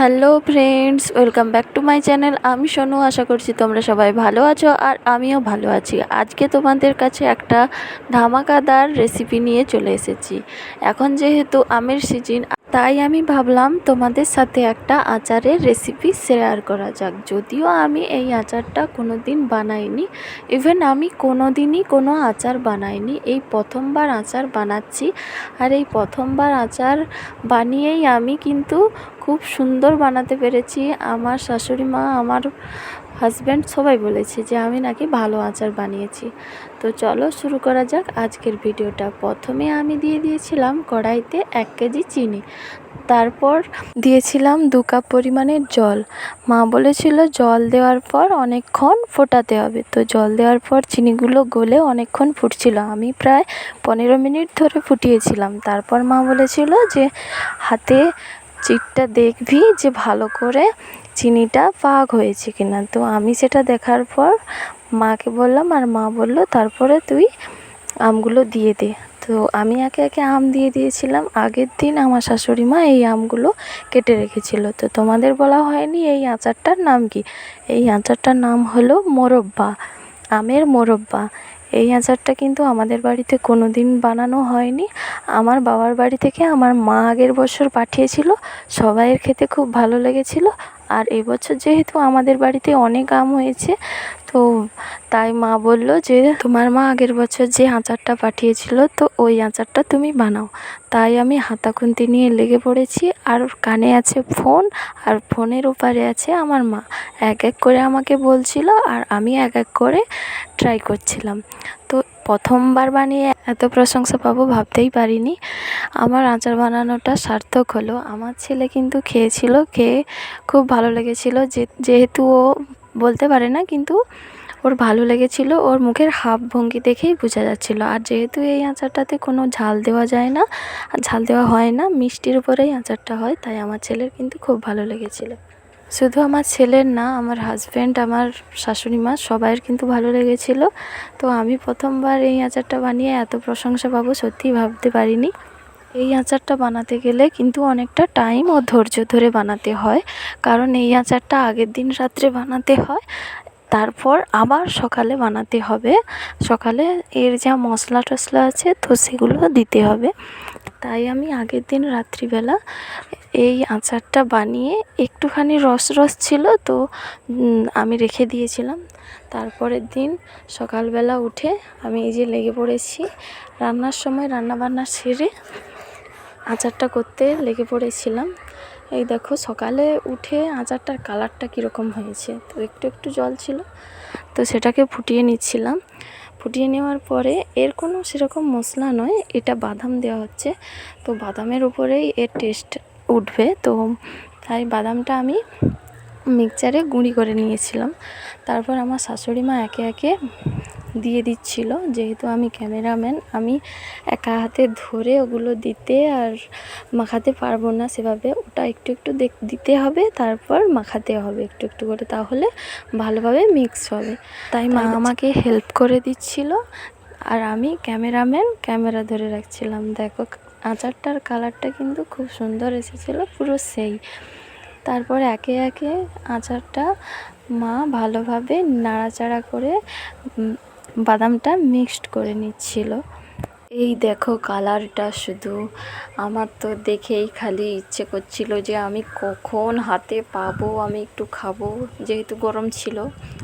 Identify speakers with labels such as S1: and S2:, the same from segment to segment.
S1: Hello friends, welcome back to my channel. আমি সোনু, আশা করছি তোমরা সবাই ভালো আছো আর আমিও ভালো আছি। আজকে তোমাদের কাছে একটা ধামাকাদার রেসিপি নিয়ে চলে এসেছি। এখন যেহেতু আমের সিজন তাই আমি ভাবলাম তোমাদের সাথে একটা আচারের রেসিপি শেয়ার করা যাক। যদিও আমি এই আচারটা কোনো দিন বানাইনি ইভেন আমি কোনো দিনই কোনো আচার বানাইনি। এই প্রথমবার আচার বানাচ্ছি আর এই প্রথমবার আচার বানিয়েই আমি কিন্তু খুব সুন্দর বানাতে পেরেছি। আমার শাশুড়ি মা, আমার হাজব্যান্ড সবাই বলেছে যে আমি নাকি ভালো আচার বানিয়েছি। তো চলো শুরু করা যাক আজকের ভিডিওটা। প্রথমে আমি দিয়ে দিয়েছিলাম কড়াইতে এক কেজি চিনি। তারপর দিয়েছিলাম দু কাপ পরিমাণের জল। মা বলেছিল জল দেওয়ার পর অনেকক্ষণ ফোটাতে হবে। তো জল দেওয়ার পর চিনিগুলো গলে অনেকক্ষণ ফুটছিল। আমি প্রায় পনেরো মিনিট ধরে ফুটিয়েছিলাম। তারপর মা বলেছিল যে হাতে চিটটা দেখবি যে ভালো করে চিনিটা পাক হয়েছে কিনা। তো আমি সেটা দেখার পর মাকে বললাম আর মা বলল, তারপরে তুই আমগুলো দিয়ে দে। তো আমি একে একে আম দিয়ে দিয়েছিলাম। আগের দিন আমার শাশুড়ি মা এই আমগুলো কেটে রেখেছিল। তো তোমাদের বলা হয়নি এই আচারটার নাম কি? এই আচারটার নাম হলো মোরব্বা, আমের মোরব্বা। এই আচারটা কিন্তু আমাদের বাড়িতে কোনো দিন বানানো হয়নি। আমার বাবার বাড়ি থেকে আমার মা আগের বছর পাঠিয়েছিল। সবাইয়ের খেতে খুব ভালো লেগেছিল। আর এবছর যেহেতু আমাদের বাড়িতে অনেক আম হয়েছে তো তাই মা বলল যে, তোমার মা আগের বছর যে আচারটা পাঠিয়েছিল, তো ওই আচারটা তুমি বানাও। তাই আমি হাতা খুন্তি নিয়ে লেগে পড়েছি, আর কানে আছে ফোন, আর ফোনের ওপারে আছে আমার মা। এক এক করে আমাকে বলছিল, আর আমি এক এক করে ট্রাই করছিলাম। তো প্রথমবার বানিয়ে এত প্রশংসা পাবো ভাবতেই পারিনি। আমার আচার বানানোটা সার্থক হলো। আমার ছেলে কিন্তু খেয়েছিল, খেয়ে খুব ভালো লেগেছিল। যে, যেহেতু ও বলতে পারে না, কিন্তু ওর ভালো লেগেছিল। ওর মুখের হাব ভঙ্গি দেখেই বোঝা যাচ্ছিল। আর যেহেতু এই আচারটাতে কোনো ঝাল দেওয়া যায় না, আর ঝাল দেওয়া হয় না, মিষ্টির উপরেই আচারটা হয়, তাই আমার ছেলের কিন্তু খুব ভালো লেগেছিল। শুধু আমার ছেলের না, আমার হাজব্যান্ড আমার শাশুড়ি মা সবাইয়ের কিন্তু ভালো লেগেছিল। তো আমি প্রথমবার এই আচারটা বানিয়ে এত প্রশংসা পাবো, সত্যিই ভাবতে পারিনি। এই আচারটা বানাতে গেলে কিন্তু অনেকটা টাইম ও ধৈর্য ধরে বানাতে হয়। কারণ এই আচারটা আগের দিন রাত্রে বানাতে হয়, তারপর আবার সকালে বানাতে হবে। সকালে এর যা মশলা টশলা আছে তো সেগুলো দিতে হবে। তাই আমি আগের দিন রাত্রিবেলা এই আচারটা বানিয়ে একটুখানি রস রস ছিল তো আমি রেখে দিয়েছিলাম। তারপরের দিন সকালবেলা উঠে আমি এই যে লেগে পড়েছি, রান্নার সময় রান্নাবান্না সেরে আচারটা করতে লেগে পড়েছিলাম। এই দেখো সকালে উঠে আচারটার কালারটা কীরকম হয়েছে। তো একটু একটু জল ছিল, তো সেটাকে ফুটিয়ে নিচ্ছিলাম। ফুটিয়ে নেওয়ার পরে এর কোনো সেরকম মশলা নয়, এটা বাদাম দেওয়া হচ্ছে। তো বাদামের উপরেই এর টেস্ট উঠবে। তো তাই বাদামটা আমি মিক্সচারে গুঁড়ি করে নিয়েছিলাম। তারপর আমার শাশুড়ি মা একে একে দিয়ে দিচ্ছিল। যেহেতু আমি ক্যামেরাম্যান আমি একা হাতে ধরে ওগুলো দিতে আর মাখাতে পারব না সেভাবে। ওটা একটু একটু দিতে হবে তারপর মাখাতে হবে একটু একটু করে তাহলে ভালোভাবে মিক্স হবে। তাই মা আমাকে হেল্প করে দিচ্ছিল। আর আমি ক্যামেরাম্যান ক্যামেরা ধরে রাখছিলাম। দেখো আচারটার কালারটা কিন্তু খুব সুন্দর এসেছিল পুরো সেই। তারপর একে একে আচারটা মা ভালোভাবে নাড়াচাড়া করে বাদামটা মিক্সড করে নিচ্ছিল। এই দেখো কালারটা শুধু। আমার তো দেখেই খালি ইচ্ছে করছিল যে আমি কখন হাতে পাবো, আমি একটু খাব। যেহেতু গরম ছিল,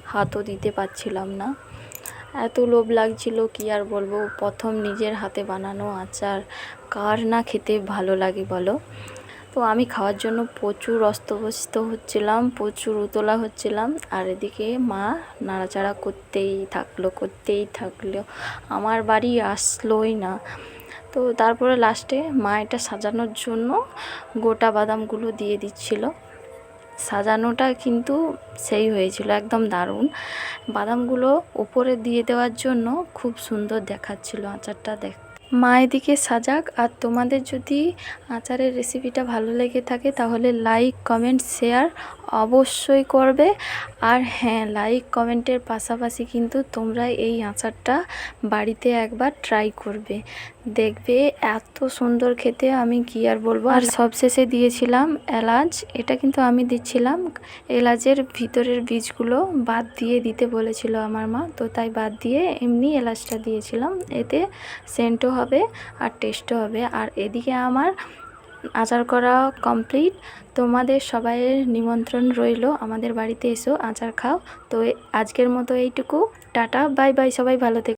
S1: হাতও দিতে পারছিলাম না। এত লোভ লাগছিল, কি আর বলব? প্রথম নিজের হাতে বানানো আচার। কার না খেতে ভালো লাগে বলো? তো আমি খাওয়ার জন্য প্রচুর অস্তব্যস্ত হচ্ছিলাম, প্রচুর উতলা হচ্ছিলাম। আর এদিকে মা নাড়াচাড়া করতেই থাকল করতেই থাকল। আমার বাড়ি আসলোই না। তো তারপরে লাস্টে মা এটা সাজানোর জন্য গোটা বাদামগুলো দিয়ে দিচ্ছিল। সাজানোটা কিন্তু সেই হয়েছিল, একদম দারুণ। বাদামগুলো ওপরে দিয়ে দেওয়ার জন্য খুব সুন্দর দেখাচ্ছিল, আচারটা দেখ মা এদিকে সাজাক আর তোমাদের যদি আচারের রেসিপিটা ভালো লেগে থাকে তাহলে লাইক কমেন্ট শেয়ার অবশ্যই করবে। আর হ্যাঁ লাইক কমেন্টের পাশাপাশি কিন্তু তোমরা এই আচারটা বাড়িতে একবার ট্রাই করবে। দেখবে এত সুন্দর খেতে আমি কি আর বলব? আর সবশেষে দিয়েছিলাম এলাচ। এটা কিন্তু আমি দিচ্ছিলাম। এলাচের ভিতরের বীজগুলো বাদ দিয়ে দিতে বলেছিল আমার মা। তো তাই বাদ দিয়ে এমনি এলাচটা দিয়েছিলাম। এতে সেন্টও হবে আর টেস্টও হবে। আর এদিকে আমার আচার করা কমপ্লিট তোমাদের সবাইয়ের নিমন্ত্রণ রইল। আমাদের বাড়িতে এসো, আচার খাও। তো আজকের মতো এইটুকু। টাটা, বাই বাই, সবাই ভালো থেকো।